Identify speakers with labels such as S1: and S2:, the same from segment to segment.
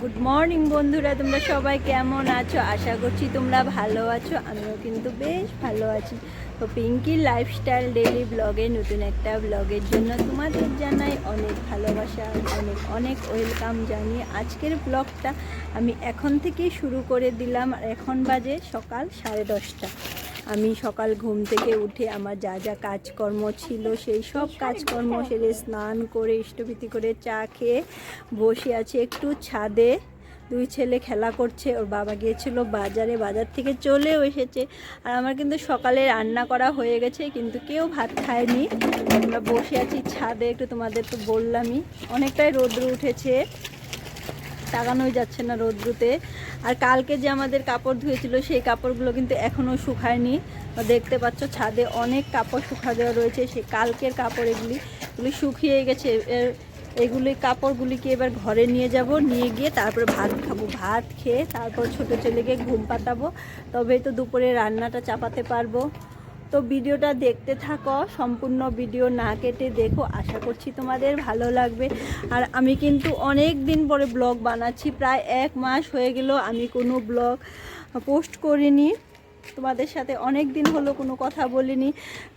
S1: Good morning বন্ধুরা। তোমরা সবাই কেমন আছো? আশা করছি তোমরা ভালো আছো। আমিও কিন্তু বেশ ভালো আছি। তো পিঙ্কির লাইফস্টাইল ডেলি ব্লগে নতুন একটা ব্লগের জন্য তোমাদের জানাই অনেক ভালোবাসা, অনেক অনেক ওয়েলকাম জানিয়ে আজকের ব্লগটা আমি এখন থেকেই শুরু করে দিলাম। আর এখন বাজে সকাল সাড়ে দশটা। আমি সকাল ঘুম থেকে উঠে আমার যা যা কাজকর্ম ছিল, সেই সব কাজকর্ম সেরে স্নান করে, ইষ্টভীতি করে চা খেয়ে বসে আছে একটু ছাদে। দুই ছেলে খেলা করছে, ওর বাবা গিয়েছিল বাজারে, বাজার থেকে চলেও এসেছে। আর আমার কিন্তু সকালে রান্না করা হয়ে গেছে, কিন্তু কেউ ভাত খায়নি। আমরা বসে আছি ছাদে, একটু তোমাদের তো বললামই। অনেকটাই রোদ্র উঠেছে। তাকানোই যাচ্ছে না রোদ্রুতে। আর কালকে যে আমাদের কাপড় ধুয়েছিল, সেই কাপড়গুলো কিন্তু এখনও শুকায়নি। দেখতে পাচ্ছ, ছাদে অনেক কাপড় শুকা দেওয়া রয়েছে। সেই কালকের কাপড় এগুলি এগুলি শুকিয়ে গেছে। এগুলি কাপড়গুলিকে এবার ঘরে নিয়ে যাব, নিয়ে গিয়ে তারপর ভাত খাব। ভাত খেয়ে তারপর ছোটো ছেলেকে ঘুম পাতাবো। তবেই তো দুপুরে রান্নাটা চাপাতে পারব। তো ভিডিওটা দেখতে থাকো, সম্পূর্ণ ভিডিও না কেটে দেখো, আশা করছি তোমাদের ভালো লাগবে। আর আমি কিন্তু অনেক দিন পরে ব্লগ বানাচ্ছি, প্রায় এক মাস হয়ে গেল আমি কোনো ব্লগ পোস্ট করিনি। তোমাদের সাথে অনেক দিন হলো কোনো কথা বলিনি,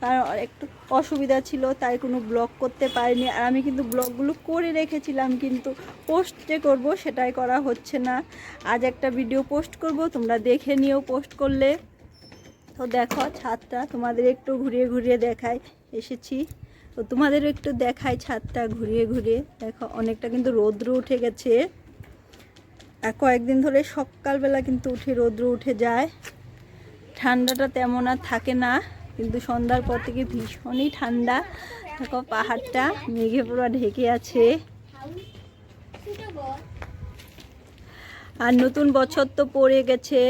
S1: কারণ একটু অসুবিধা ছিল, তাই কোনো ব্লগ করতে পারিনি। আর আমি কিন্তু ব্লগগুলো করে রেখেছিলাম, কিন্তু পোস্ট যে করব সেটাই করা হচ্ছে না। আজ একটা ভিডিও পোস্ট করব, তোমরা দেখে নিও পোস্ট করলে। তো দেখো, ছাদটা তোমাদের একটু ঘুরিয়ে ঘুরিয়ে দেখাই। এসেছি। তো তোমাদেরও একটু দেখাই ছাদটা ঘুরিয়ে ঘুরিয়ে। দেখো, অনেকটা কিন্তু রৌদ্র উঠে গেছে। আর কয়েকদিন ধরে সকালবেলা কিন্তু উঠে রৌদ্র উঠে যায়। ঠান্ডাটা তেমন আর থাকে না, কিন্তু সন্ধ্যার পর থেকে ভীষণই ঠান্ডা। দেখো, পাহাড়টা মেঘে পুরো ঢেকে আছে। আর নতুন বছর তো পড়ে গেছে।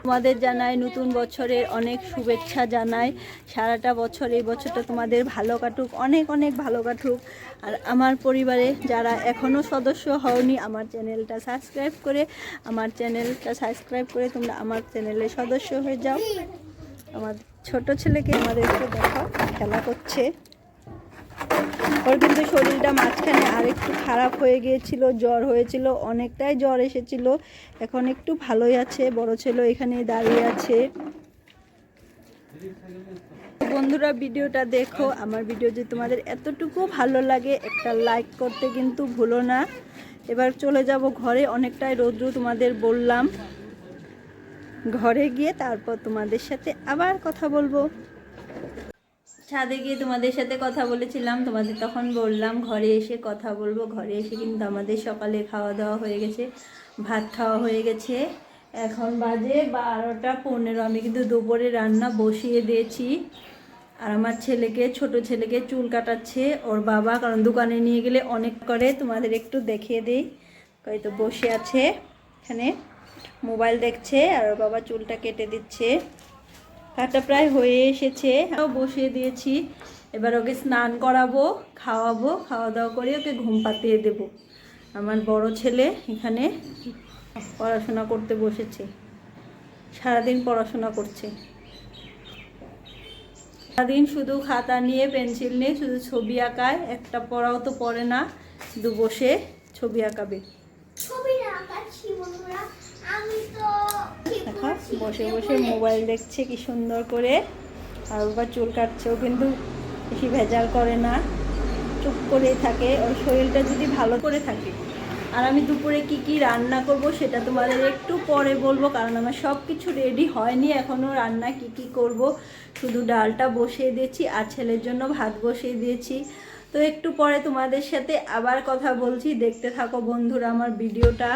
S1: তোমাদের জানাই নতুন বছরের অনেক শুভেচ্ছা জানাই। সারাটা বছর, এই বছরটা তোমাদের ভালো কাটুক, অনেক অনেক ভালো কাটুক। আর আমার পরিবারে যারা এখনও সদস্য হওনি, আমার চ্যানেলটা সাবস্ক্রাইব করে, আমার চ্যানেলটা সাবস্ক্রাইব করে তোমরা আমার চ্যানেলে সদস্য হয়ে যাও। আমার ছোট ছেলেকে আমাদেরকে দেখো খেলা করছে। ওর কিন্তু শরীরটা মাঝখানে আরেকটু খারাপ হয়ে গিয়েছিল, জ্বর হয়েছিল, অনেকটাই জ্বর এসেছিল। এখন একটু ভালোই আছে, বড় ছেলে এখানে দাঁড়িয়ে আছে। বন্ধুরা, ভিডিওটা দেখো। আমার ভিডিও যদি তোমাদের এতটুকু ভালো লাগে, একটা লাইক করতে কিন্তু ভুলো না। এবার চলে যাব ঘরে, অনেকটাই রৌদ্র তোমাদের বললাম। ঘরে গিয়ে তারপর তোমাদের সাথে আবার কথা বলব। ছাদে গিয়ে তোমাদের সাথে কথা বলেছিলাম, তোমাদের তখন বললাম ঘরে এসে কথা বলব, ঘরে এসে কিন্তু আমাদের সকালে খাওয়া দাওয়া হয়ে গেছে, ভাত খাওয়া হয়ে গেছে। এখন বাজে বারোটা পনেরো, আমি কিন্তু দুপুরে রান্না বসিয়ে দিয়েছি। আর আমার ছেলেকে, ছোট ছেলেকে চুল কাটাচ্ছে ওর বাবা, কারণ দোকানে নিয়ে গেলে অনেক করে, তোমাদের একটু দেখিয়ে দিই। হয়তো বসে আছে, এখানে মোবাইল দেখছে আর ওর বাবা চুলটা কেটে দিচ্ছে। কাটা প্রায় হয়ে এসেছে। বসিয়ে দিয়েছি। এবার ওকে স্নান করাবো, খাওয়াবো খাওয়া দাওয়া করে ওকে ঘুম পাতিয়ে দেবো। আমার বড় ছেলে এখানে পড়াশোনা করতে বসেছে। সারাদিন পড়াশোনা করছে। সারাদিন শুধু খাতা নিয়ে, পেন্সিল নিয়ে, শুধু ছবি আঁকায়। একটা পড়াও তো পড়ে না, শুধু বসে ছবি আঁকাবে।
S2: ছবিটা আঁকাচ্ছি বন্ধুরা আমি তো ঠিক
S1: দেখো। বসে বসে মোবাইল দেখছে কি সুন্দর করে। আর বা চুল কাটছেও কিন্তু বেশি ভেজাল করে না। চুপ করেই থাকে। ওর শরীরটা যদি ভালো করে থাকে। আর আমি দুপুরে কি কি রান্না করব সেটা তোমাদের একটু পরে বলব। কারণ আমার সব কিছু রেডি হয়নি। এখনও রান্না কি কি করব? শুধু ডালটা বসিয়ে দিয়েছি আর ছেলের জন্য ভাত বসিয়ে দিয়েছি। তো একটু পরে তোমাদের সাথে আবার কথা বলছি। দেখতে থাকো বন্ধুরা আমার ভিডিওটা।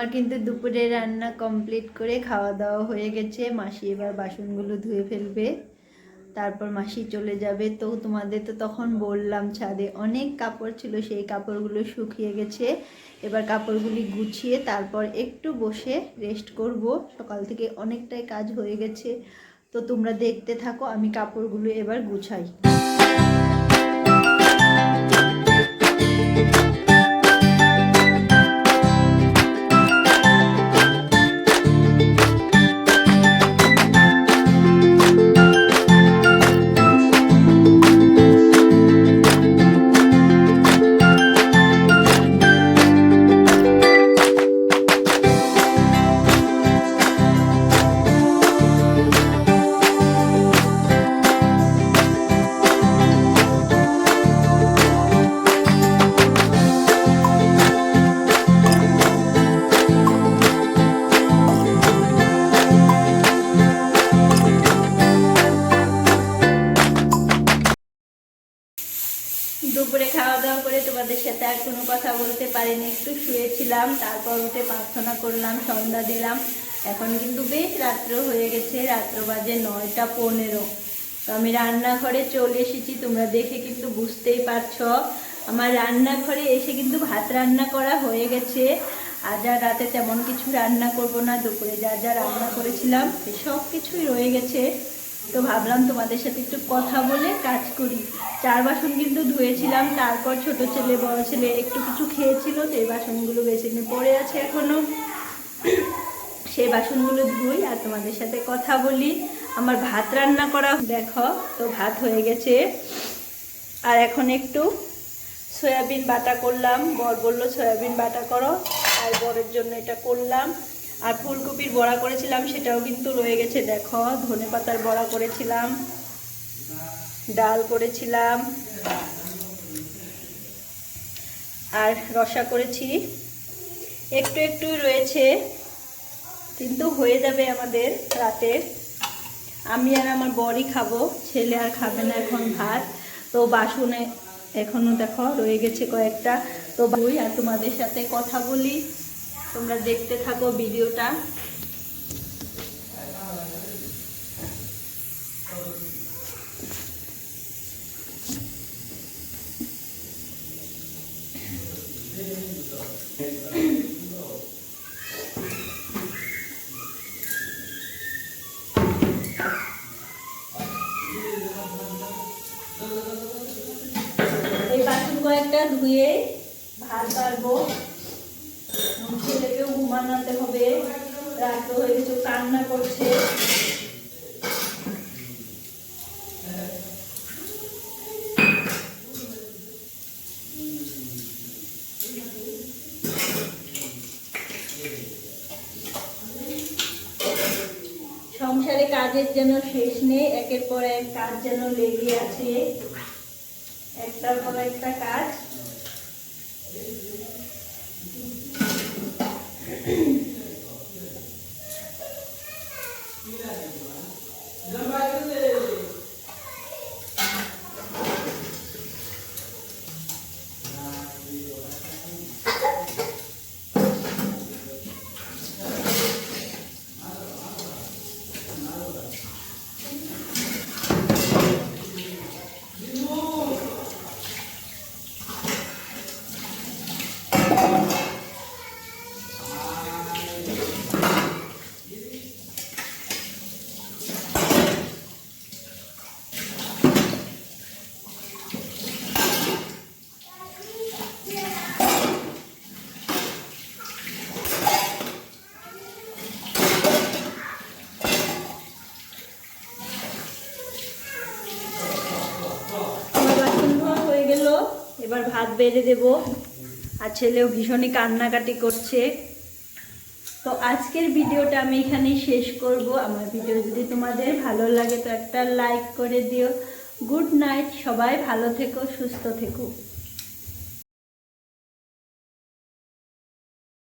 S1: আমার কিন্তু দুপুরে রান্না কমপ্লিট করে খাওয়া দাওয়া হয়ে গেছে। মাসি এবার বাসনগুলো ধুয়ে ফেলবে, তারপর মাসি চলে যাবে। তো তোমাদের তো তখন বললাম ছাদে অনেক কাপড় ছিল, সেই কাপড়গুলো শুকিয়ে গেছে। এবার কাপড়গুলি গুছিয়ে তারপর একটু বসে রেস্ট করব। সকাল থেকে অনেকটাই কাজ হয়ে গেছে। তো তোমরা দেখতে থাকো, আমি কাপড়গুলো এবার গুছাই। দুপুরে খাওয়া দাওয়া করে তোমাদের সাথে আর কোনো কথা বলতে পারিনি, একটু শুয়েছিলাম, তারপর উঠে প্রার্থনা করলাম, সন্ধ্যা দিলাম। এখন কিন্তু বেশ রাত্র হয়ে গেছে, রাত্র বাজে নয়টা পনেরো। তো আমি রান্নাঘরে চলে এসেছি, তোমরা দেখে কিন্তু বুঝতেই পারছ। আমার রান্নাঘরে এসে কিন্তু ভাত রান্না করা হয়ে গেছে। আজ আর রাতে তেমন কিছু রান্না করব না, দুপুরে যা যা রান্না করেছিলাম সব কিছুই রয়ে গেছে। তো ভাবলাম তোমাদের সাথে একটু কথা বলে কাজ করি। চার বাসন কিন্তু ধুয়েছিলাম, তারপর ছোট ছেলে, বড় ছেলে একটু কিছু খেয়েছিল, তো এই বাসনগুলো বেছে নিয়ে পড়ে আছে এখনও। সেই বাসনগুলো ধুই আর তোমাদের সাথে কথা বলি। আমার ভাত রান্না করা, দেখো, তো ভাত হয়ে গেছে। আর এখন একটু সয়াবিন বাটা করলাম। বর বলল, সয়াবিন বাটা করো। আর বরের জন্য এটা করলাম। আর ফুলকপির বড়া করেছিলাম, সেটাও কিন্তু রয়ে গেছে, দেখো, ধনে পাতার বড়া করেছিলাম, ডাল করেছিলাম, আর রসা করেছি, একটু একটু রয়েছে, কিন্তু হয়ে যাবে আমাদের রাতে আমি আর আমার বরই খাব, ছেলে আর খাবে না এখন ভাত, তো বাসনে এখনও দেখো রয়ে গেছে কয়েকটা, তো বই আর তোমাদের সাথে কথা বলি। তোমরা দেখতে থাকো ভিডিওটা। এই কয়েকটা ধুয়ে ভাত পারব ছেলেকেও ঘুমানোতে হবে। রাত হয়ে গেছে, কান্না করছে। সংসারে কাজের যেন শেষ নেই, একের পর এক কাজ যেন লেগে আছে। একটার পর একটা কাজ আমার বাসন ধোয়া হয়ে গেল এবার ভাত বেড়ে দেব। আর ছেলেও ভীষণই কান্নাকাটি করছে। তো আজকের ভিডিওটা আমি এখানেই শেষ করব। আমার ভিডিও যদি তোমাদের ভালো লাগে তো একটা লাইক করে দিও। গুড নাইট, সবাই ভালো থেকো, সুস্থ থেকো।